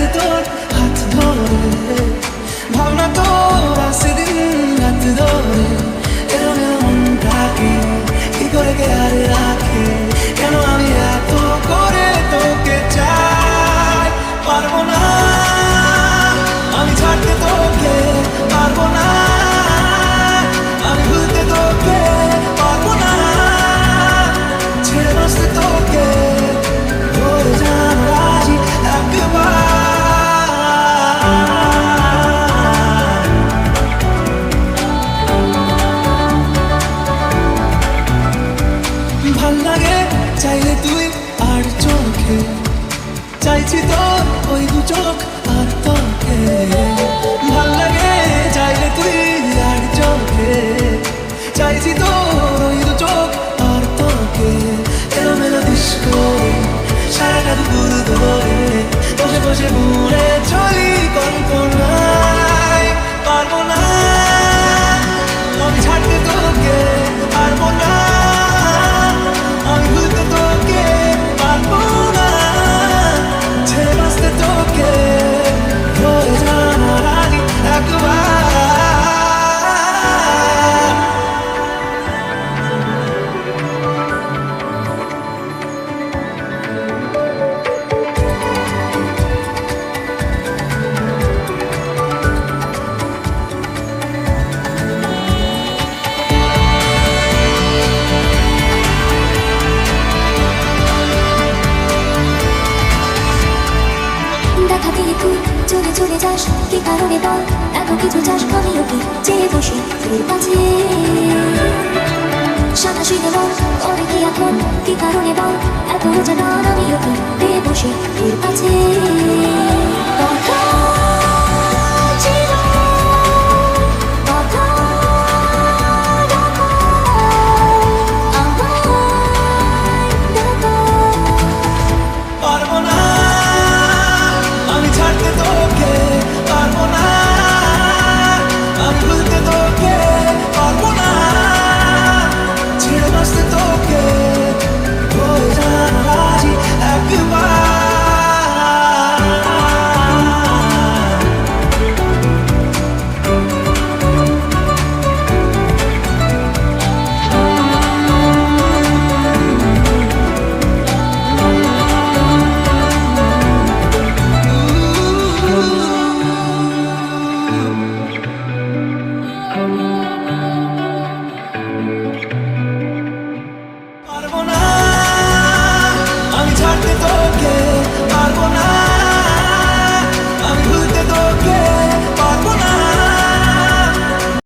রাতে তোর হাত ধরে ভাবনা তোর আসে কি করে কে ভালো লাগে, চাইলে তুই আর চোখে। চাইছি তোর ওই দু চোখ আর তোকে। ভালো লাগে, চাইলে তুই আর চোখে। চাইছি তোর ওই দু চোখ আর তোকে। এলোমেলো দিস করে সারাটা দুপুর ধরে। বসে বসে ঘুরে চলে চলে যাস, কি কারণে বল? এত কিছু চাস আমিও কি? চেয়ে বসি তোর কাছে। সাদা শিখে বল কি এখন